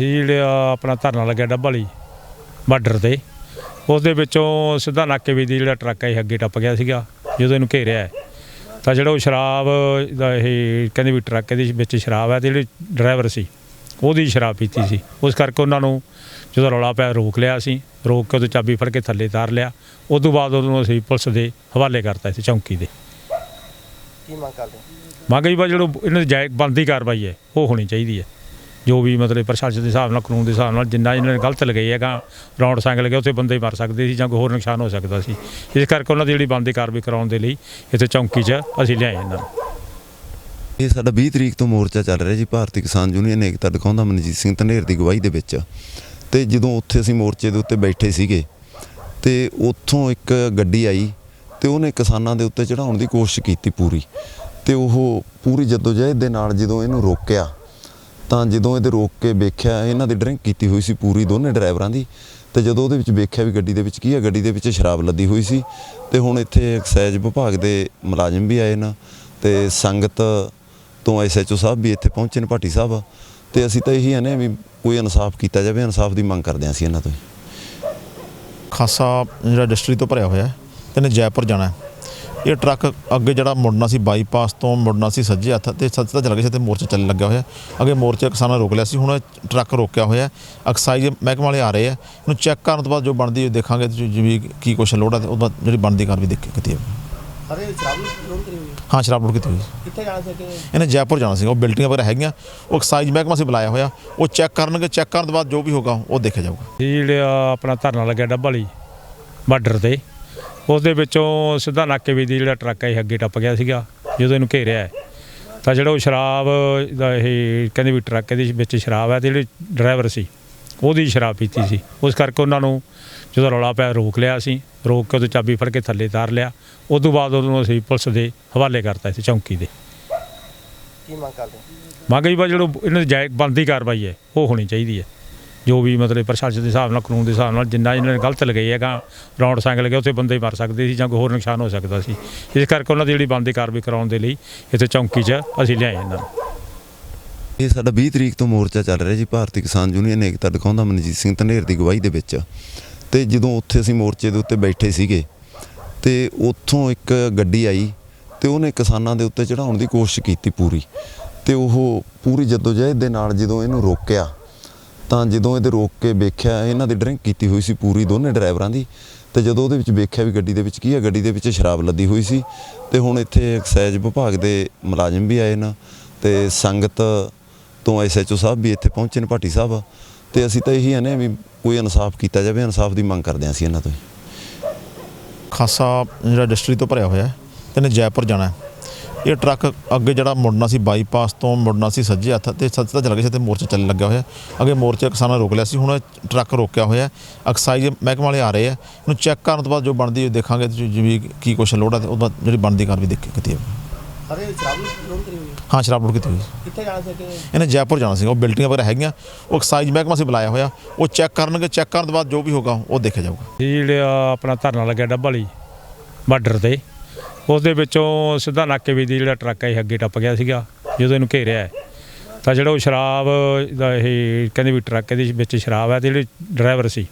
ਜਿਹੜਾ ਆਪਣਾ ਧਰਨਾ ਲੱਗਿਆ ਡੱਬ ਵਾਲੀ ਬਾਰਡਰ ਤੇ। ਉਸ ਦੇ ਵਿੱਚੋਂ ਸਿੱਧਾ ਨਾਕੇ ਵੀ ਦੀ ਜਿਹੜਾ ਟਰੱਕ ਹੈ ਅੱਗੇ ਟੱਪ ਗਿਆ ਸੀਗਾ ਜਦੋਂ ਇਹਨੂੰ ਘੇਰਿਆ ਤਾਂ ਜਿਹੜਾ ਉਹ ਸ਼ਰਾਬ ਦਾ ਇਹ ਕਹਿੰਦੇ ਵੀ ਟਰੱਕ ਦੇ ਵਿੱਚ ਸ਼ਰਾਬ ਹੈ ਤੇ ਜਿਹੜੇ ਡਰਾਈਵਰ ਸੀ ਉਹਦੀ ਸ਼ਰਾਬ ਪੀਤੀ ਸੀ। ਉਸ ਕਰਕੇ ਉਹਨਾਂ ਨੂੰ ਜਦੋਂ ਰੌਲਾ ਪਿਆ ਰੋਕ ਲਿਆ ਸੀ ਰੋਕ ਕੇ ਉਹਦੀ ਚਾਬੀ ਫੜ ਕੇ ਥੱਲੇ ਤਾਰ ਲਿਆ। ਉਸ ਤੋਂ ਬਾਅਦ ਉਹਨੂੰ ਅਸੀਂ ਪੁਲਿਸ ਦੇ ਹਵਾਲੇ ਕਰਤਾ ਸੀ ਚੌਂਕੀ ਦੇ। ਕੀ ਮੰਗ ਕਰਦੇ? ਮੰਗ ਜੀ ਬਾ ਜਿਹੜਾ ਇਹਨਾਂ ਦੀ ਜਾਇਜ਼ ਬਣਦੀ ਕਾਰਵਾਈ ਹੈ ਉਹ ਹੋਣੀ ਚਾਹੀਦੀ ਹੈ। ਜੋ ਵੀ ਮਤਲਬ ਪ੍ਰਸ਼ਾਸਨ ਦੇ ਹਿਸਾਬ ਨਾਲ, ਕਾਨੂੰਨ ਦੇ ਹਿਸਾਬ ਨਾਲ ਜਿੰਨਾ ਇਹਨਾਂ ਨੇ ਗਲਤ ਲਗਾਈ ਹੈਗਾ ਰੌਂਡ ਸੰਗ ਲਗਿਆ ਉੱਥੇ ਬੰਦੇ ਮਰ ਸਕਦੇ ਸੀ ਜਾਂ ਕੋਈ ਹੋਰ ਨੁਕਸਾਨ ਹੋ ਸਕਦਾ ਸੀ। ਇਸ ਕਰਕੇ ਉਹਨਾਂ ਦੀ ਜਿਹੜੀ ਬਣਦੀ ਕਾਰਵਾਈ ਕਰਾਉਣ ਦੇ ਲਈ ਇੱਥੇ ਚੌਂਕੀ 'ਚ ਅਸੀਂ ਲਿਆਏ ਇਹਨਾਂ ਨੂੰ। ਇਹ ਸਾਡਾ 20 ਤਰੀਕ ਤੋਂ ਮੋਰਚਾ ਚੱਲ ਰਿਹਾ ਜੀ, ਭਾਰਤੀ ਕਿਸਾਨ ਯੂਨੀਅਨ ਏਕਤਾ ਦਿਖਾਉਂਦਾ ਮਨਜੀਤ ਸਿੰਘ ਧਨੇਰ ਦੀ ਗਵਾਹੀ ਦੇ ਵਿੱਚ। ਤੇ ਜਦੋਂ ਉੱਥੇ ਅਸੀਂ ਮੋਰਚੇ ਦੇ ਉੱਤੇ ਬੈਠੇ ਸੀਗੇ, ਤੇ ਉੱਥੋਂ ਇੱਕ ਗੱਡੀ ਆਈ ਤੇ ਉਹਨੇ ਕਿਸਾਨਾਂ ਦੇ ਉੱਤੇ ਚੜਾਉਣ ਦੀ ਕੋਸ਼ਿਸ਼ ਕੀਤੀ ਪੂਰੀ। ਤੇ ਉਹ ਪੂਰੀ ਜਦੋਜਹਿਦ ਦੇ ਨਾਲ ਜਦੋਂ ਇਹਨੂੰ ਰੋਕਿਆ ਤਾਂ ਜਦੋਂ ਇਹਦੇ ਰੋਕ ਕੇ ਵੇਖਿਆ, ਇਹਨਾਂ ਦੀ ਡਰਿੰਕ ਕੀਤੀ ਹੋਈ ਸੀ ਪੂਰੀ ਦੋਨੇ ਡਰਾਈਵਰਾਂ ਦੀ, ਤੇ ਜਦੋਂ ਉਹਦੇ ਵਿੱਚ ਵੇਖਿਆ ਵੀ ਗੱਡੀ ਦੇ ਵਿੱਚ ਕੀ ਹੈ ਗੱਡੀ ਦੇ ਵਿੱਚ ਸ਼ਰਾਬ ਲੱਦੀ ਹੋਈ ਸੀ, ਤੇ ਹੁਣ ਇੱਥੇ ਐਕਸਾਈਜ਼ ਵਿਭਾਗ ਦੇ ਮੁਲਾਜ਼ਮ ਵੀ ਆਏ ਨੇ, ਤੇ ਸੰਗਤ ਤੋਂ ਐਸਐਚਓ ਸਾਹਿਬ ਵੀ ਇੱਥੇ ਪਹੁੰਚੇ ਨੇ, ਭਾਟੀ ਸਾਹਿਬ। ਤੇ ਅਸੀਂ ਤਾਂ ਇਹੀ ਆਨੇ ਵੀ ਕੋਈ ਇਨਸਾਫ ਕੀਤਾ ਜਾਵੇ, ਇਨਸਾਫ ਦੀ ਮੰਗ ਕਰਦੇ ਹਾਂ ਅਸੀਂ ਇਹਨਾਂ ਤੋਂ ਖਾਸਾ ਜਿਹੜਾ ਡਿਸਟਰੀ ਤੋਂ ਭਰਿਆ ਹੋਇਆ ਹੈ, ਤੇ ਇਹਨੇ ਜੈਪੁਰ ਜਾਣਾ ਇਹ ਟਰੱਕ ਅੱਗੇ ਜਿਹੜਾ ਮੁੜਨਾ ਸੀ ਬਾਈਪਾਸ ਤੋਂ ਮੁੜਨਾ ਸੀ ਸੱਜੇ ਹੱਥ ਤੇ ਸੱਜੇ ਚੱਲ ਗਿਆ ਸੀ ਤੇ ਮੋਰਚਾ ਚੱਲਣ ਲੱਗਿਆ ਹੋਇਆ। ਅੱਗੇ ਮੋਰਚੇ ਕਿਸਾਨਾਂ ਰੋਕ ਲਿਆ ਸੀ ਹੁਣ ਟਰੱਕ ਰੋਕਿਆ ਹੋਇਆ ਐਕਸਾਈਜ਼ ਮਹਿਕਮੇ ਵਾਲੇ ਆ ਰਹੇ ਆ ਇਹਨੂੰ ਚੈੱਕ ਕਰਨ ਤੋਂ ਬਾਅਦ ਜੋ ਬਣਦੀ ਦੇਖਾਂਗੇ ਤੇ ਜਿਵੇਂ ਕੀ ਕੁਛ ਲੋੜ ਹੈ ਤੇ ਉਹਦਾ ਜਿਹੜੀ ਬਣਦੀ ਕਾਰਵਾਈ ਦੇਖ ਕੇ ਕੀਤੀ ਜਾਵੇ ਅਰੇ ਸ਼ਰਾਬ ਲੋਨ ਕਰੀ ਹੋਈ ਹੈ। ਸ਼ਰਾਬ ਲੋਡ ਕੀਤੀ ਹੋਈ। ਕਿੱਥੇ ਜਾਣਾ ਸੀ ਕਿ ਇਹਨੇ ਜੈਪੁਰ ਜਾਣਾ ਸੀ ਉਹ ਬਿਲਡਿੰਗਾਂ ਵਗੈਰਾ ਹੈਗੀਆਂ ਉਹ ਐਕਸਾਈਜ਼ ਮਹਿਕਮਾ ਸੀ ਬੁਲਾਇਆ ਹੋਇਆ। ਉਹ ਚੈੱਕ ਕਰਨਗੇ ਚੈੱਕ ਕਰਨ ਤੋਂ ਬਾਅਦ ਜੋ ਵੀ ਹੋਗਾ ਉਹ ਦੇਖਿਆ ਜਾਊਗਾ। ਜਿਹੜਾ ਆਪਣਾ ਧਰਨਾ ਲੱਗਿਆ ਡੱਬ ਵਾਲੀ ਬਾਰਡਰ ਤੇ ਉਸ ਦੇ ਵਿੱਚੋਂ ਸਿੱਧਾ ਨਾਕੇ ਵੀ ਦੀ ਜਿਹੜਾ ਟਰੱਕ ਹੈ ਅੱਗੇ ਟੱਪ ਗਿਆ ਸੀਗਾ ਜਦੋਂ ਇਹਨੂੰ ਘੇਰਿਆ ਹੈ, ਤਾਂ ਜਿਹੜਾ ਉਹ ਸ਼ਰਾਬ ਦਾ ਇਹ ਕਹਿੰਦੇ ਵੀ ਟਰੱਕ ਦੇ ਵਿੱਚ ਸ਼ਰਾਬ ਹੈ ਤੇ ਜਿਹੜੇ ਡਰਾਈਵਰ ਸੀ ਉਹਦੀ ਸ਼ਰਾਬ ਪੀਤੀ ਸੀ। ਉਸ ਕਰਕੇ ਉਹਨਾਂ ਨੂੰ ਜਦੋਂ ਰੌਲਾ ਪਿਆ ਰੋਕ ਲਿਆ ਸੀ ਰੋਕ ਕੇ ਉਹਦੀ ਚਾਬੀ ਫੜ ਕੇ ਥੱਲੇ ਤਾਰ ਲਿਆ। ਉਸ ਤੋਂ ਬਾਅਦ ਉਹਨੂੰ ਅਸੀਂ ਪੁਲਿਸ ਦੇ ਹਵਾਲੇ ਕਰਤਾ ਸੀ ਚੌਂਕੀ ਦੇ। ਕੀ ਮੰਗ ਕਰਦੇ? ਮੰਗ ਜੀ ਬਾ ਜਿਹੜਾ ਇਹਨਾਂ ਦੀ ਜਾਇਜ਼ ਬਣਦੀ ਕਾਰਵਾਈ ਹੈ ਉਹ ਹੋਣੀ ਚਾਹੀਦੀ ਹੈ। ਜੋ ਵੀ ਮਤਲਬ ਪ੍ਰਸ਼ਾਸਨ ਦੇ ਹਿਸਾਬ ਨਾਲ, ਕਾਨੂੰਨ ਦੇ ਹਿਸਾਬ ਨਾਲ ਜਿੰਨਾ ਇਹਨਾਂ ਨੇ ਗਲਤ ਲਗਾਈ ਹੈਗਾ ਰੌਂਡ ਸਾਈਕਲ ਲਗਿਆ ਉੱਥੇ ਬੰਦੇ ਮਰ ਸਕਦੇ ਸੀ ਜਾਂ ਕੋਈ ਹੋਰ ਨੁਕਸਾਨ ਹੋ ਸਕਦਾ ਸੀ। ਇਸ ਕਰਕੇ ਉਹਨਾਂ ਦੀ ਜਿਹੜੀ ਬਣਦੀ ਕਾਰਵਾਈ ਕਰਾਉਣ ਦੇ ਲਈ ਇੱਥੇ ਚੌਂਕੀ 'ਚ ਅਸੀਂ ਲਿਆਏ ਇਹਨਾਂ ਨੂੰ। ਇਹ ਸਾਡਾ 20 ਤਰੀਕ ਤੋਂ ਮੋਰਚਾ ਚੱਲ ਰਿਹਾ ਜੀ, ਭਾਰਤੀ ਕਿਸਾਨ ਯੂਨੀਅਨ ਏਕਤਾ ਦਿਖਾਉਂਦਾ ਮਨਜੀਤ ਸਿੰਘ ਧਨੇਰ ਦੀ ਗਵਾਹੀ ਦੇ ਵਿੱਚ। ਤੇ ਜਦੋਂ ਉੱਥੇ ਅਸੀਂ ਮੋਰਚੇ ਦੇ ਉੱਤੇ ਬੈਠੇ ਸੀਗੇ, ਤੇ ਉੱਥੋਂ ਇੱਕ ਗੱਡੀ ਆਈ ਤੇ ਉਹਨੇ ਕਿਸਾਨਾਂ ਦੇ ਉੱਤੇ ਚੜਾਉਣ ਦੀ ਕੋਸ਼ਿਸ਼ ਕੀਤੀ ਪੂਰੀ। ਤੇ ਉਹ ਪੂਰੀ ਜਦੋਜਹਿਦ ਦੇ ਨਾਲ ਜਦੋਂ ਇਹਨੂੰ ਰੋਕਿਆ ਤਾਂ ਜਦੋਂ ਇਹਦੇ ਰੋਕ ਕੇ ਵੇਖਿਆ, ਇਹਨਾਂ ਦੀ ਡਰਿੰਕ ਕੀਤੀ ਹੋਈ ਸੀ ਪੂਰੀ ਦੋਨੇ ਡਰਾਈਵਰਾਂ ਦੀ, ਤੇ ਜਦੋਂ ਉਹਦੇ ਵਿੱਚ ਵੇਖਿਆ ਵੀ ਗੱਡੀ ਦੇ ਵਿੱਚ ਕੀ ਹੈ, ਗੱਡੀ ਦੇ ਵਿੱਚ ਸ਼ਰਾਬ ਲੱਦੀ ਹੋਈ ਸੀ, ਤੇ ਹੁਣ ਇੱਥੇ ਐਕਸਾਈਜ਼ ਵਿਭਾਗ ਦੇ ਮੁਲਾਜ਼ਮ ਵੀ ਆਏ ਨੇ, ਤੇ ਸੰਗਤ ਤੋਂ ਐਸਐਚਓ ਸਾਹਿਬ ਵੀ ਇੱਥੇ ਪਹੁੰਚੇ ਨੇ, ਭਾਟੀ ਸਾਹਿਬ, ਤੇ ਅਸੀਂ ਤਾਂ ਇਹੀ ਆਨੇ ਵੀ ਕੋਈ ਇਨਸਾਫ ਕੀਤਾ ਜਾਵੇ, ਇਨਸਾਫ ਦੀ ਮੰਗ ਕਰਦੇ ਹਾਂ ਅਸੀਂ ਇਹਨਾਂ ਤੋਂ ਖਾਸਾ ਜਿਹੜਾ ਡਿਸਟਰੀ ਤੋਂ ਭਰਿਆ ਹੋਇਆ ਹੈ, ਤੇ ਇਹਨੇ ਜੈਪੁਰ ਜਾਣਾ ਇਹ ਟਰੱਕ ਅੱਗੇ ਜਿਹੜਾ ਮੁੜਨਾ ਸੀ ਬਾਈਪਾਸ ਤੋਂ ਮੁੜਨਾ ਸੀ ਸੱਜੇ ਹੱਥ ਤੇ ਸੱਜੇ ਚੱਲ ਗਿਆ ਸੀ ਤੇ ਮੋਰਚਾ ਚੱਲਣ ਲੱਗਿਆ ਹੋਇਆ। ਅੱਗੇ ਮੋਰਚੇ ਕਿਸਾਨਾਂ ਰੋਕ ਲਿਆ ਸੀ ਹੁਣ ਟਰੱਕ ਰੋਕਿਆ ਹੋਇਆ। ਐਕਸਾਈਜ਼ ਮਹਿਕਮੇ ਵਾਲੇ ਆ ਰਹੇ ਆ। ਇਹਨੂੰ ਚੈੱਕ ਕਰਨ ਤੋਂ ਬਾਅਦ ਜੋ ਬਣਦੀ ਦੇਖਾਂਗੇ ਤੇ ਜਿਵੇਂ ਕੀ ਕੁਛ ਲੋੜ ਹੈ ਤੇ ਉਹਦਾ ਜਿਹੜੀ ਬਣਦੀ ਕਾਰਵਾਈ ਦੇਖ ਕੇ ਕੀਤੀ ਜਾਵੇ ਅਰੇ ਸ਼ਰਾਬ ਲੋਨ ਕਰੀ ਹੋਈ ਹੈ। ਹਾਂ ਸ਼ਰਾਬ ਲੋਡ ਕੀਤੀ ਹੋਈ। ਕਿੱਥੇ ਜਾਣਾ ਸੀ ਕਿ ਇਹਨੇ ਜੈਪੁਰ ਜਾਣਾ ਸੀ ਉਹ ਬਿਲਡਿੰਗਾਂ ਵਗੈਰਾ ਹੈਗੀਆਂ ਉਹ ਐਕਸਾਈਜ਼ ਮਹਿਕਮਾ ਸੀ ਬੁਲਾਇਆ ਹੋਇਆ। ਉਹ ਚੈੱਕ ਕਰਨਗੇ ਚੈੱਕ ਕਰਨ ਤੋਂ ਬਾਅਦ ਜੋ ਵੀ ਹੋਗਾ ਉਹ ਦੇਖਿਆ ਜਾਊਗਾ। ਜਿਹੜਾ ਆਪਣਾ ਧਰਨਾ ਲੱਗਿਆ ਡੱਬ ਵਾਲੀ ਬਾਰਡਰ ਤੇ। ਉਸ ਦੇ ਵਿੱਚੋਂ ਸਿੱਧਾ ਨਾਕੇ ਵੀ ਦੀ ਜਿਹੜਾ ਟਰੱਕ ਹੈ ਅੱਗੇ ਟੱਪ ਗਿਆ ਸੀਗਾ ਜਦੋਂ ਇਹਨੂੰ ਘੇਰਿਆ ਹੈ, ਤਾਂ ਜਿਹੜਾ ਉਹ ਸ਼ਰਾਬ ਦਾ ਇਹ ਕਹਿੰਦੇ ਵੀ ਟਰੱਕ ਦੇ ਵਿੱਚ ਸ਼ਰਾਬ ਹੈ ਤੇ ਜਿਹੜੇ ਡਰਾਈਵਰ ਸੀ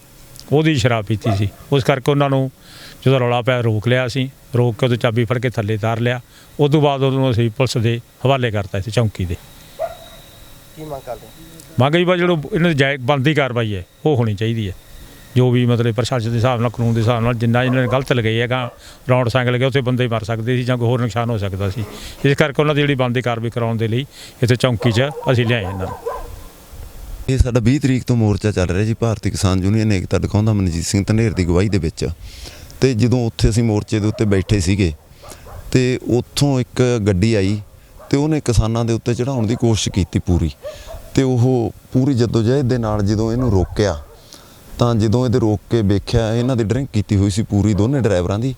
ਉਹਦੀ ਸ਼ਰਾਬ ਪੀਤੀ ਸੀ। ਉਸ ਕਰਕੇ ਉਹਨਾਂ ਨੂੰ ਜਦੋਂ ਰੌਲਾ ਪਿਆ ਰੋਕ ਲਿਆ ਸੀ ਰੋਕ ਕੇ ਉਹਦੀ ਚਾਬੀ ਫੜ ਕੇ ਥੱਲੇ ਤਾਰ ਲਿਆ। ਉਸ ਤੋਂ ਬਾਅਦ ਉਹਨੂੰ ਅਸੀਂ ਪੁਲਿਸ ਦੇ ਹਵਾਲੇ ਕਰਤਾ ਸੀ ਚੌਂਕੀ ਦੇ। ਕੀ ਮੰਗ ਕਰਦੇ? ਮੰਗ ਜੀ ਬਾ ਜਿਹੜਾ ਇਹਨਾਂ ਦੀ ਜਾਇਜ਼ ਬਣਦੀ ਕਾਰਵਾਈ ਹੈ ਉਹ ਹੋਣੀ ਚਾਹੀਦੀ ਹੈ। ਜੋ ਵੀ ਮਤਲਬ ਪ੍ਰਸ਼ਾਸਨ ਦੇ ਹਿਸਾਬ ਨਾਲ, ਕਾਨੂੰਨ ਦੇ ਹਿਸਾਬ ਨਾਲ ਜਿੰਨਾ ਇਹਨਾਂ ਨੇ ਗਲਤ ਲਗਾਈ ਹੈਗਾ ਰੌਂਡ ਸੰਗ ਲਗਿਆ ਉੱਥੇ ਬੰਦੇ ਮਰ ਸਕਦੇ ਸੀ ਜਾਂ ਕੋਈ ਹੋਰ ਨੁਕਸਾਨ ਹੋ ਸਕਦਾ ਸੀ। ਇਸ ਕਰਕੇ ਉਹਨਾਂ ਦੀ ਜਿਹੜੀ ਬਣਦੀ ਕਾਰਵਾਈ ਕਰਾਉਣ ਦੇ ਲਈ ਇੱਥੇ ਚੌਂਕੀ 'ਚ ਅਸੀਂ ਲਿਆਏ ਇਹਨਾਂ ਨੂੰ। ਇਹ ਸਾਡਾ 20 ਤਰੀਕ ਤੋਂ ਮੋਰਚਾ ਚੱਲ ਰਿਹਾ ਜੀ, ਭਾਰਤੀ ਕਿਸਾਨ ਯੂਨੀਅਨ ਏਕਤਾ ਦਿਖਾਉਂਦਾ ਮਨਜੀਤ ਸਿੰਘ ਧਨੇਰ ਦੀ ਗਵਾਹੀ ਦੇ ਵਿੱਚ। ਤੇ ਜਦੋਂ ਉੱਥੇ ਅਸੀਂ ਮੋਰਚੇ ਦੇ ਉੱਤੇ ਬੈਠੇ ਸੀਗੇ, ਤੇ ਉੱਥੋਂ ਇੱਕ ਗੱਡੀ ਆਈ ਤੇ ਉਹਨੇ ਕਿਸਾਨਾਂ ਦੇ ਉੱਤੇ ਚੜਾਉਣ ਦੀ ਕੋਸ਼ਿਸ਼ ਕੀਤੀ ਪੂਰੀ। ਤੇ ਉਹ ਪੂਰੀ ਜਦੋਜਹਿਦ ਦੇ ਨਾਲ ਜਦੋਂ ਇਹਨੂੰ ਰੋਕਿਆ ਤਾਂ ਜਦੋਂ ਇਹਦੇ ਰੋਕ ਕੇ ਵੇਖਿਆ, ਇਹਨਾਂ ਦੀ ਡਰਿੰਕ ਕੀਤੀ ਹੋਈ ਸੀ ਪੂਰੀ ਦੋਨੇ ਡਰਾਈਵਰਾਂ ਦੀ,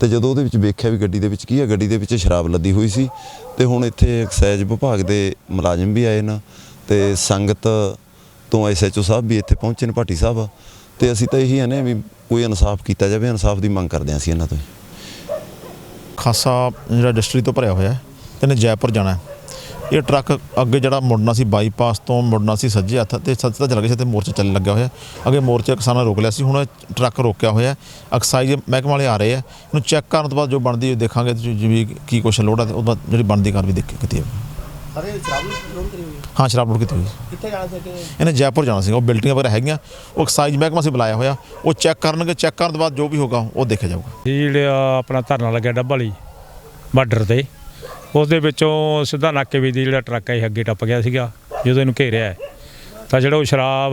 ਤੇ ਜਦੋਂ ਉਹਦੇ ਵਿੱਚ ਵੇਖਿਆ ਵੀ ਗੱਡੀ ਦੇ ਵਿੱਚ ਕੀ ਹੈ ਗੱਡੀ ਦੇ ਵਿੱਚ ਸ਼ਰਾਬ ਲੱਦੀ ਹੋਈ ਸੀ, ਤੇ ਹੁਣ ਇੱਥੇ ਐਕਸਾਈਜ਼ ਵਿਭਾਗ ਦੇ ਮੁਲਾਜ਼ਮ ਵੀ ਆਏ ਨੇ, ਤੇ ਸੰਗਤ ਤੋਂ ਐਸਐਚਓ ਸਾਹਿਬ ਵੀ ਇੱਥੇ ਪਹੁੰਚੇ ਨੇ, ਭਾਟੀ ਸਾਹਿਬ। ਤੇ ਅਸੀਂ ਤਾਂ ਇਹੀ ਆਨੇ ਵੀ ਕੋਈ ਇਨਸਾਫ ਕੀਤਾ ਜਾਵੇ, ਇਨਸਾਫ ਦੀ ਮੰਗ ਕਰਦੇ ਹਾਂ ਅਸੀਂ ਇਹਨਾਂ ਤੋਂ। ਖਾਸਾ ਜਿਹੜਾ ਇੰਡਸਟਰੀ ਤੋਂ ਭਰਿਆ ਹੋਇਆ ਹੈ, ਤੇ ਇਹਨੇ ਜੈਪੁਰ ਜਾਣਾ ਇਹ ਟਰੱਕ ਅੱਗੇ ਜਿਹੜਾ ਮੁੜਨਾ ਸੀ ਬਾਈਪਾਸ ਤੋਂ ਮੁੜਨਾ ਸੀ ਸੱਜੇ ਹੱਥ ਤੇ ਸੱਜਾ ਚੱਲ ਗਿਆ ਸੀ ਤੇ ਮੋਰਚਾ ਚੱਲਣ ਲੱਗਿਆ ਹੋਇਆ। ਅੱਗੇ ਮੋਰਚੇ ਕਿਸਾਨਾਂ ਰੋਕ ਲਿਆ ਸੀ ਹੁਣ ਟਰੱਕ ਰੋਕਿਆ ਹੋਇਆ ਐਕਸਾਈਜ਼ ਮਹਿਕਮੇ ਵਾਲੇ ਆ ਰਹੇ ਆ ਇਹਨੂੰ ਚੈੱਕ ਕਰਨ ਤੋਂ ਬਾਅਦ ਜੋ ਬਣਦੀ ਦੇਖਾਂਗੇ ਜਿਵੇਂ ਕੀ ਕੁਛ ਲੋੜ ਹੈ ਤੇ ਉਹਦਾ ਜਿਹੜੀ ਬਣਦੀ ਕਾਰਵਾਈ ਦੇਖ ਕੇ ਕੀਤੀ ਸ਼ਰਾਬ ਕਰੀ ਹੋਈ ਹੈ? ਹਾਂ ਸ਼ਰਾਬ ਲੋਡ ਕੀਤੀ ਹੋਈ ਕਿੱਥੇ ਜਾਣਾ ਸੀ ਕਿ ਇਹਨੇ ਜੈਪੁਰ ਜਾਣਾ ਸੀ ਉਹ ਬਿਲਡਿੰਗਾਂ ਵਗੈਰਾ ਹੈਗੀਆਂ ਉਹ ਐਕਸਾਈਜ਼ ਮਹਿਕਮਾ ਸੀ ਬੁਲਾਇਆ ਹੋਇਆ। ਉਹ ਚੈੱਕ ਕਰਨਗੇ ਚੈੱਕ ਕਰਨ ਤੋਂ ਬਾਅਦ ਜੋ ਵੀ ਹੋਗਾ ਉਹ ਦੇਖਿਆ ਜਾਊਗਾ। ਜਿਹੜਾ ਆਪਣਾ ਧਰਨਾ ਲੱਗਿਆ ਡੱਬ ਵਾਲੀ ਬਾਰਡਰ ਤੇ। ਉਸ ਦੇ ਵਿੱਚੋਂ ਸਿੱਧਾ ਨਾਕੇ ਵੀ ਦੀ ਜਿਹੜਾ ਟਰੱਕ ਹੈ ਅੱਗੇ ਟੱਪ ਗਿਆ ਸੀਗਾ ਜਦੋਂ ਇਹਨੂੰ ਘੇਰਿਆ ਤਾਂ ਜਿਹੜਾ ਉਹ ਸ਼ਰਾਬ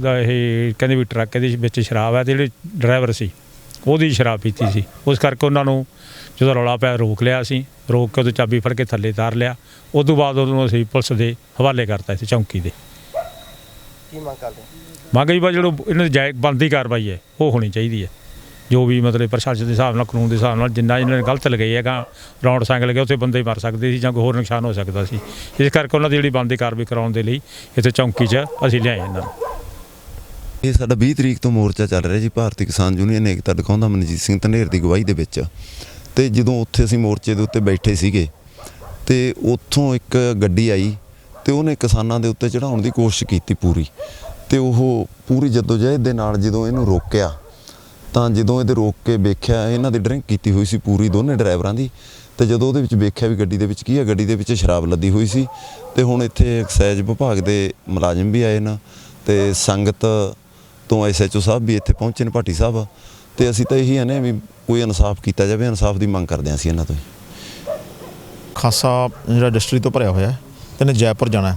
ਦਾ ਇਹ ਕਹਿੰਦੇ ਵੀ ਟਰੱਕ ਦੇ ਵਿੱਚ ਸ਼ਰਾਬ ਹੈ ਤੇ ਜਿਹੜੇ ਡਰਾਈਵਰ ਸੀ ਉਹਦੀ ਸ਼ਰਾਬ ਪੀਤੀ ਸੀ। ਉਸ ਕਰਕੇ ਉਹਨਾਂ ਨੂੰ ਜਦੋਂ ਰੌਲਾ ਪਿਆ ਰੋਕ ਲਿਆ ਸੀ ਰੋਕ ਕੇ ਉਹਦੀ ਚਾਬੀ ਫੜ ਕੇ ਥੱਲੇ ਤਾਰ ਲਿਆ। ਉਸ ਤੋਂ ਬਾਅਦ ਉਹਨੂੰ ਅਸੀਂ ਪੁਲਿਸ ਦੇ ਹਵਾਲੇ ਕਰਤਾ ਸੀ ਚੌਂਕੀ ਦੇ। ਕੀ ਮੰਗ ਕਰਦੇ? ਮੰਗ ਜੀ ਬਾ ਜਿਹੜਾ ਇਹਨਾਂ ਦੀ ਜਾਇ ਬਣਦੀ ਕਾਰਵਾਈ ਹੈ ਉਹ ਹੋਣੀ ਚਾਹੀਦੀ ਹੈ। ਜੋ ਵੀ ਮਤਲਬ ਪ੍ਰਸ਼ਾਸਨ ਦੇ ਹਿਸਾਬ ਨਾਲ, ਕਾਨੂੰਨ ਦੇ ਹਿਸਾਬ ਨਾਲ ਜਿੰਨਾ ਇਹਨਾਂ ਨੇ ਗਲਤ ਲਗਾਈ ਹੈਗਾ ਰੌਂਡ ਸੰਗ ਲਗਿਆ ਉੱਥੇ ਬੰਦੇ ਮਰ ਸਕਦੇ ਸੀ ਜਾਂ ਕੋਈ ਹੋਰ ਨੁਕਸਾਨ ਹੋ ਸਕਦਾ ਸੀ। ਇਸ ਕਰਕੇ ਉਹਨਾਂ ਦੀ ਜਿਹੜੀ ਬਣਦੀ ਕਾਰਵਾਈ ਕਰਾਉਣ ਦੇ ਲਈ ਇੱਥੇ ਚੌਂਕੀ 'ਚ ਅਸੀਂ ਲਿਆਏ ਇਹਨਾਂ ਨੂੰ। ਇਹ ਸਾਡਾ 20 ਤਰੀਕ ਤੋਂ ਮੋਰਚਾ ਚੱਲ ਰਿਹਾ ਜੀ, ਭਾਰਤੀ ਕਿਸਾਨ ਯੂਨੀਅਨ ਏਕਤਾ ਦਿਖਾਉਂਦਾ ਮਨਜੀਤ ਸਿੰਘ ਧਨੇਰ ਦੀ ਗਵਾਹੀ ਦੇ ਵਿੱਚ। ਤੇ ਜਦੋਂ ਉੱਥੇ ਅਸੀਂ ਮੋਰਚੇ ਦੇ ਉੱਤੇ ਬੈਠੇ ਸੀਗੇ, ਤੇ ਉੱਥੋਂ ਇੱਕ ਗੱਡੀ ਆਈ ਤੇ ਉਹਨੇ ਕਿਸਾਨਾਂ ਦੇ ਉੱਤੇ ਚੜਾਉਣ ਦੀ ਕੋਸ਼ਿਸ਼ ਕੀਤੀ ਪੂਰੀ। ਤੇ ਉਹ ਪੂਰੀ ਜਦੋਜਹਿਦ ਦੇ ਨਾਲ ਜਦੋਂ ਇਹਨੂੰ ਰੋਕਿਆ ਤਾਂ ਜਦੋਂ ਇਹਦੇ ਰੋਕ ਕੇ ਵੇਖਿਆ, ਇਹਨਾਂ ਦੀ ਡਰਿੰਕ ਕੀਤੀ ਹੋਈ ਸੀ ਪੂਰੀ ਦੋਨੇ ਡਰਾਈਵਰਾਂ ਦੀ, ਤੇ ਜਦੋਂ ਉਹਦੇ ਵਿੱਚ ਵੇਖਿਆ ਵੀ ਗੱਡੀ ਦੇ ਵਿੱਚ ਕੀ ਹੈ ਗੱਡੀ ਦੇ ਵਿੱਚ ਸ਼ਰਾਬ ਲੱਦੀ ਹੋਈ ਸੀ, ਤੇ ਹੁਣ ਇੱਥੇ ਐਕਸਾਈਜ਼ ਵਿਭਾਗ ਦੇ ਮੁਲਾਜ਼ਮ ਵੀ ਆਏ ਨੇ, ਤੇ ਸੰਗਤ ਤੋਂ ਐਸਐਚਓ ਸਾਹਿਬ ਵੀ ਇੱਥੇ ਪਹੁੰਚੇ ਨੇ, ਭਾਟੀ ਸਾਹਿਬ। ਤੇ ਅਸੀਂ ਤਾਂ ਇਹੀ ਆਨੇ ਵੀ ਕੋਈ ਇਨਸਾਫ ਕੀਤਾ ਜਾਵੇ, ਇਨਸਾਫ ਦੀ ਮੰਗ ਕਰਦੇ ਹਾਂ ਅਸੀਂ ਇਹਨਾਂ ਤੋਂ ਖਾਸਾ ਜਿਹੜਾ ਡਿਸਟਰੀ ਤੋਂ ਭਰਿਆ ਹੋਇਆ ਹੈ, ਤੇ ਇਹਨੇ ਜੈਪੁਰ ਜਾਣਾ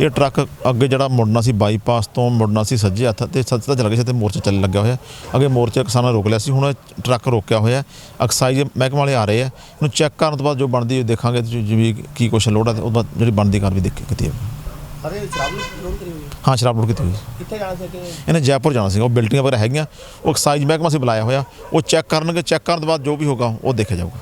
ਇਹ ਟਰੱਕ ਅੱਗੇ ਜਿਹੜਾ ਮੁੜਨਾ ਸੀ ਬਾਈਪਾਸ ਤੋਂ ਮੁੜਨਾ ਸੀ ਸੱਜੇ ਹੱਥ ਤੇ ਸੱਜਾ ਚੱਲ ਗਿਆ ਸੀ ਤੇ ਮੋਰਚਾ ਚੱਲਣ ਲੱਗਿਆ ਹੋਇਆ। ਅੱਗੇ ਮੋਰਚੇ ਕਿਸਾਨਾਂ ਰੋਕ ਲਿਆ ਸੀ ਹੁਣ ਟਰੱਕ ਰੋਕਿਆ ਹੋਇਆ ਐਕਸਾਈਜ਼ ਮਹਿਕਮੇ ਵਾਲੇ ਆ ਰਹੇ ਆ ਇਹਨੂੰ ਚੈੱਕ ਕਰਨ ਤੋਂ ਬਾਅਦ ਜੋ ਬਣਦੀ ਦੇਖਾਂਗੇ ਜਿਵੇਂ ਕੀ ਕੁਛ ਲੋੜ ਹੈ ਤੇ ਉਹਦਾ ਜਿਹੜੀ ਬਣਦੀ ਕਾਰਵਾਈ ਦੇਖ ਕੇ ਕੀਤੀ ਸ਼ਰਾਬ ਕਰੀ ਹੋਈ? ਹੈ ਹਾਂ ਸ਼ਰਾਬ ਲੋਡ ਕੀਤੀ ਹੋਈ? ਕਿੱਥੇ ਜਾਣਾ ਸੀ ਕਿ ਇਹਨੇ ਜੈਪੁਰ ਜਾਣਾ ਸੀ ਉਹ ਬਿਲਡਿੰਗਾਂ ਵਗੈਰਾ ਹੈਗੀਆਂ ਉਹ ਐਕਸਾਈਜ਼ ਮਹਿਕਮਾ ਸੀ ਬੁਲਾਇਆ ਹੋਇਆ ਉਹ ਚੈੱਕ ਕਰਨਗੇ ਚੈੱਕ ਕਰਨ ਤੋਂ ਬਾਅਦ ਜੋ ਵੀ ਹੋਗਾ ਉਹ ਦੇਖਿਆ ਜਾਊਗਾ।